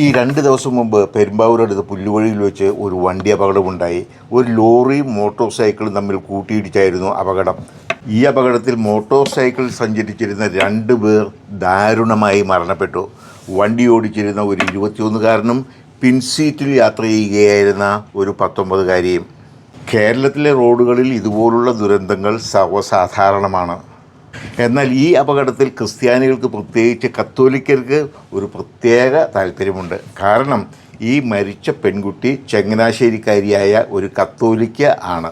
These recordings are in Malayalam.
ഈ രണ്ട് ദിവസം മുമ്പ് പെരുമ്പാവൂരടുത്ത് പുല്ലുവഴിയിൽ വെച്ച് ഒരു വണ്ടി അപകടമുണ്ടായി ഒരു ലോറി മോട്ടോർ സൈക്കിളും തമ്മിൽ കൂട്ടിയിടിച്ചായിരുന്നു അപകടം. ഈ അപകടത്തിൽ മോട്ടോർ സൈക്കിൾ സഞ്ചരിച്ചിരുന്ന രണ്ട് പേർ ദാരുണമായി മരണപ്പെട്ടു. വണ്ടി ഓടിച്ചിരുന്ന ഒരു ഇരുപത്തിയൊന്നുകാരനും പിൻസീറ്റിൽ യാത്ര ചെയ്യുകയായിരുന്ന ഒരു പത്തൊമ്പതുകാരിയും. കേരളത്തിലെ റോഡുകളിൽ ഇതുപോലുള്ള ദുരന്തങ്ങൾ സർവസാധാരണമാണ്. എന്നാൽ ഈ അപകടത്തിൽ ക്രിസ്ത്യാനികൾക്ക് പ്രത്യേകിച്ച് കത്തോലിക്കർക്ക് ഒരു പ്രത്യേക താല്പര്യമുണ്ട്. കാരണം ഈ മരിച്ച പെൺകുട്ടി ചങ്ങനാശ്ശേരിക്കാരിയായ ഒരു കത്തോലിക്ക ആണ്.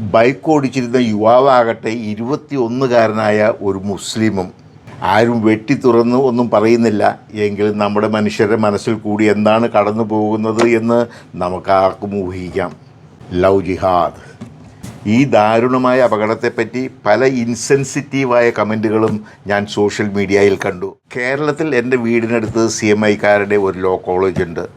ബൈക്ക് ഓടിച്ചിരുന്ന യുവാവാകട്ടെ ഇരുപത്തി ഒന്നുകാരനായ ഒരു മുസ്ലിമും. ആരും വെട്ടി തുറന്ന് ഒന്നും പറയുന്നില്ല. എങ്കിലും നമ്മുടെ മനുഷ്യരുടെ മനസ്സിൽ കൂടി എന്താണ് കടന്നു പോകുന്നത് എന്ന് നമുക്കാർക്കും ഊഹിക്കാം. Love jihad. ഈ ദാരുണമായ അപകടത്തെപ്പറ്റി പല ഇൻസെൻസിറ്റീവായ കമന്റുകളും ഞാൻ സോഷ്യൽ മീഡിയയിൽ കണ്ടു. കേരളത്തിൽ എന്റെ വീടിനടുത്ത് സി എം ഐക്കാരുടെ ഒരു ലോ കോളേജ് ഉണ്ട്.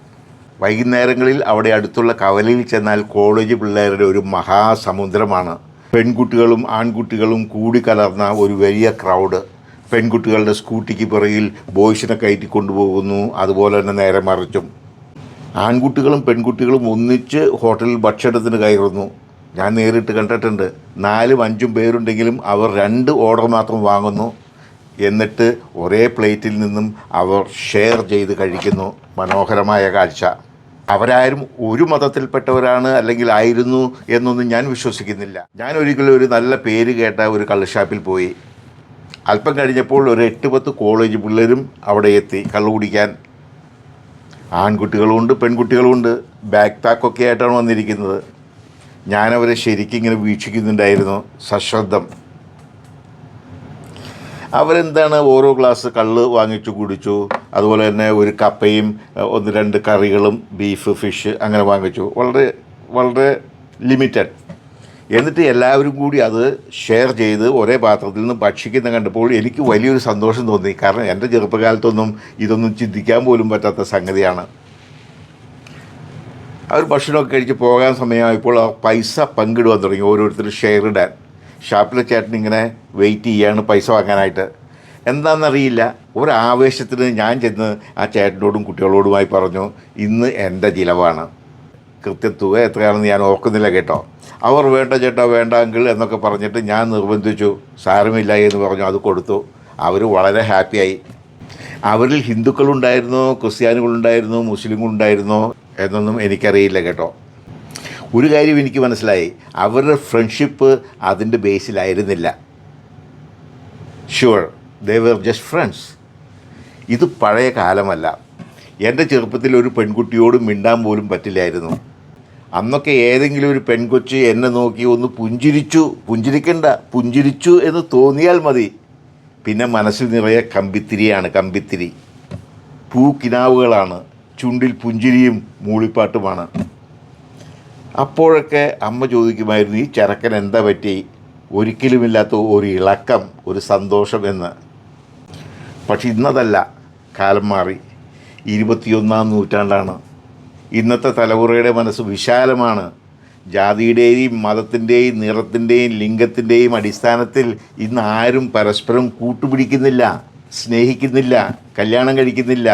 വൈകുന്നേരങ്ങളിൽ അവിടെ അടുത്തുള്ള കവലയിൽ ചെന്നാൽ കോളേജ് പിള്ളേരുടെ ഒരു മഹാസമുദ്രമാണ്. പെൺകുട്ടികളും ആൺകുട്ടികളും കൂടി കലർന്ന ഒരു വലിയ ക്രൗഡ് പെൺകുട്ടികളുടെ സ്കൂട്ടിക്ക് പിറകിൽ ബോയ്സിനെ കയറ്റി കൊണ്ടുപോകുന്നു അതുപോലെ തന്നെ നേരെ മറിച്ചും. ആൺകുട്ടികളും പെൺകുട്ടികളും ഒന്നിച്ച് ഹോട്ടലിൽ ഭക്ഷണത്തിന് കയറുന്നു. ഞാൻ നേരിട്ട് കണ്ടിട്ടുണ്ട്. നാലും അഞ്ചും പേരുണ്ടെങ്കിലും അവർ രണ്ട് ഓർഡർ മാത്രം വാങ്ങുന്നു. എന്നിട്ട് ഒരേ പ്ലേറ്റിൽ നിന്നും അവർ ഷെയർ ചെയ്ത് കഴിക്കുന്നു. മനോഹരമായ കാഴ്ച. അവരാരും ഒരു മതത്തിൽപ്പെട്ടവരാണ് അല്ലെങ്കിൽ ആയിരുന്നു എന്നൊന്നും ഞാൻ വിശ്വസിക്കുന്നില്ല. ഞാൻ ഒരിക്കലും ഒരു നല്ല പേര് കേട്ട ഒരു കള്ളുഷാപ്പിൽ പോയി. അല്പം കഴിഞ്ഞപ്പോൾ ഒരു എട്ട് പത്ത് കോളേജ് പിള്ളേരും അവിടെ എത്തി കള്ളു കുടിക്കാൻ. ആൺകുട്ടികളുമുണ്ട് പെൺകുട്ടികളുമുണ്ട് ബാക്ക് പാക്കൊക്കെ ആയിട്ടാണ് വന്നിരിക്കുന്നത്. ഞാനവരെ ശരിക്കും ഇങ്ങനെ വീക്ഷിക്കുന്നുണ്ടായിരുന്നു സശ്രദ്ധം. അവരെന്താണ് ഓരോ ഗ്ലാസ് കള്ള് വാങ്ങിച്ചു കുടിച്ചു അതുപോലെ തന്നെ ഒരു കപ്പയും ഒന്ന് രണ്ട് കറികളും ബീഫ് ഫിഷ് അങ്ങനെ വാങ്ങിച്ചു. വളരെ വളരെ ലിമിറ്റഡ് എന്നിട്ട് എല്ലാവരും കൂടി അത് ഷെയർ ചെയ്ത് ഒരേ പാത്രത്തിൽ നിന്ന് ഭക്ഷിക്കുന്ന കണ്ടപ്പോൾ എനിക്ക് വലിയൊരു സന്തോഷം തോന്നി. കാരണം എന്റെ ചെറുപ്പകാലത്തൊന്നും ഇതൊന്നും ചിന്തിക്കാൻ പോലും പറ്റാത്ത സംഗതിയാണ്. അവർ ഭക്ഷണമൊക്കെ കഴിച്ച് പോകാൻ സമയമായപ്പോൾ ആ പൈസ പങ്കിടുവാൻ തുടങ്ങി. ഓരോരുത്തർ ഷെയർ ഇടാൻ. ഷാപ്പിലെ ചേട്ടൻ ഇങ്ങനെ വെയിറ്റ് ചെയ്യാണ് പൈസ വാങ്ങാനായിട്ട്. എന്താണെന്നറിയില്ല. ഒരാവേശത്തിന് ഞാൻ ചെന്ന് ആ ചേട്ടനോടും കുട്ടികളോടുമായി പറഞ്ഞു ഇന്ന് എന്റെ ചിലവാണ്. കൃത്യ തുക എത്രയാണെന്ന് ഞാൻ ഓർക്കുന്നില്ല കേട്ടോ. അവർ വേണ്ട ചേട്ടാ വേണ്ട അങ്കിൾ എന്നൊക്കെ പറഞ്ഞിട്ട് ഞാൻ നിർബന്ധിച്ചു. സാരമില്ല എന്ന് പറഞ്ഞു അത് കൊടുത്തു. അവർ വളരെ ഹാപ്പിയായി അവരിൽ ഹിന്ദുക്കളുണ്ടായിരുന്നോ ക്രിസ്ത്യാനികളുണ്ടായിരുന്നോ മുസ്ലിങ്ങളുണ്ടായിരുന്നോ. എന്നൊന്നും എനിക്കറിയില്ല കേട്ടോ. ഒരു കാര്യം എനിക്ക് മനസ്സിലായി. അവരുടെ ഫ്രണ്ട്ഷിപ്പ് അതിന്റെ ബേസിലായിരുന്നില്ല sure they were just friends ഇത് പഴയ കാലമല്ല. എന്റെ ചെറുപ്പത്തിൽ ഒരു പെൺകുട്ടിയോട് മിണ്ടാൻ പോലും പറ്റില്ലായിരുന്നു. അന്നൊക്കെ ഏതെങ്കിലും ഒരു പെൺകൊച്ച് എന്നെ നോക്കി ഒന്ന് പുഞ്ചിരിച്ചു. പുഞ്ചിരിക്കണ്ട പുഞ്ചിരിച്ചു എന്ന് തോന്നിയാൽ മതി. പിന്നെ മനസ്സിൽ നിറയെ കമ്പിത്തിരിയാണ് കമ്പിത്തിരി. പൂക്കിനാവുകളാണ്. ചുണ്ടിൽ പുഞ്ചിരിയും മൂളിപ്പാട്ടുമാണ്. അപ്പോഴൊക്കെ അമ്മ ചോദിക്കുമായിരുന്നു ഈ ചരക്കൻ എന്താ പറ്റി? ഒരിക്കലുമില്ലാത്ത ഒരു ഇളക്കം ഒരു സന്തോഷം എന്ന്. പക്ഷെ ഇന്നതല്ല കാലം മാറി. ഇരുപത്തിയൊന്നാം നൂറ്റാണ്ടാണ്. ഇന്നത്തെ തലമുറയുടെ മനസ്സ് വിശാലമാണ്. ജാതിയുടെയും മതത്തിന്റെയും നിറത്തിന്റെയും ലിംഗത്തിന്റെയും അടിസ്ഥാനത്തിൽ ഇന്ന് ആരും പരസ്പരം കൂട്ടുപിടിക്കുന്നില്ല സ്നേഹിക്കുന്നില്ല കല്യാണം കഴിക്കുന്നില്ല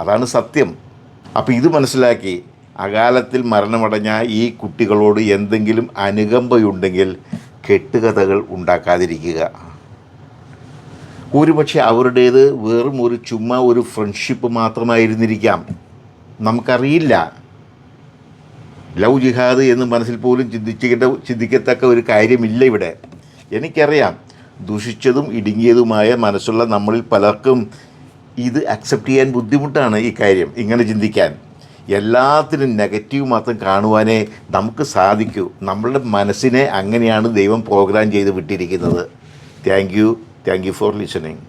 അതാണ് സത്യം. അപ്പോൾ ഇത് മനസ്സിലാക്കി അകാലത്തിൽ മരണമടഞ്ഞ ഈ കുട്ടികളോട് എന്തെങ്കിലും അനുകമ്പയുണ്ടെങ്കിൽ കെട്ടുകഥകൾ ഉണ്ടാക്കാതിരിക്കുക. ഒരുപക്ഷെ അവരുടേത് വെറും ഒരു ചുമ്മാ ഒരു ഫ്രണ്ട്ഷിപ്പ് മാത്രമായിരുന്നിരിക്കാം. നമുക്കറിയില്ല. ലവ് ജിഹാദ് എന്ന് മനസ്സിൽ പോലും ചിന്തിച്ചിട്ട് ചിന്തിക്കത്തക്ക ഒരു കാര്യമില്ല ഇവിടെ. എനിക്കറിയാം. ദുഷിച്ചതും ഇടുങ്ങിയതുമായ മനസ്സുള്ള നമ്മളിൽ പലർക്കും ഇത് അക്സെപ്റ്റ് ചെയ്യാൻ ബുദ്ധിമുട്ടാണ് ഈ കാര്യം. ഇങ്ങനെ ചിന്തിക്കാൻ. എല്ലാത്തിനും നെഗറ്റീവ് മാത്രം കാണുവാനേ നമുക്ക് സാധിക്കൂ. നമ്മളുടെ മനസ്സിനെ അങ്ങനെയാണ് ദൈവം പ്രോഗ്രാം ചെയ്ത് വിട്ടിരിക്കുന്നത്. Thank you thank you for listening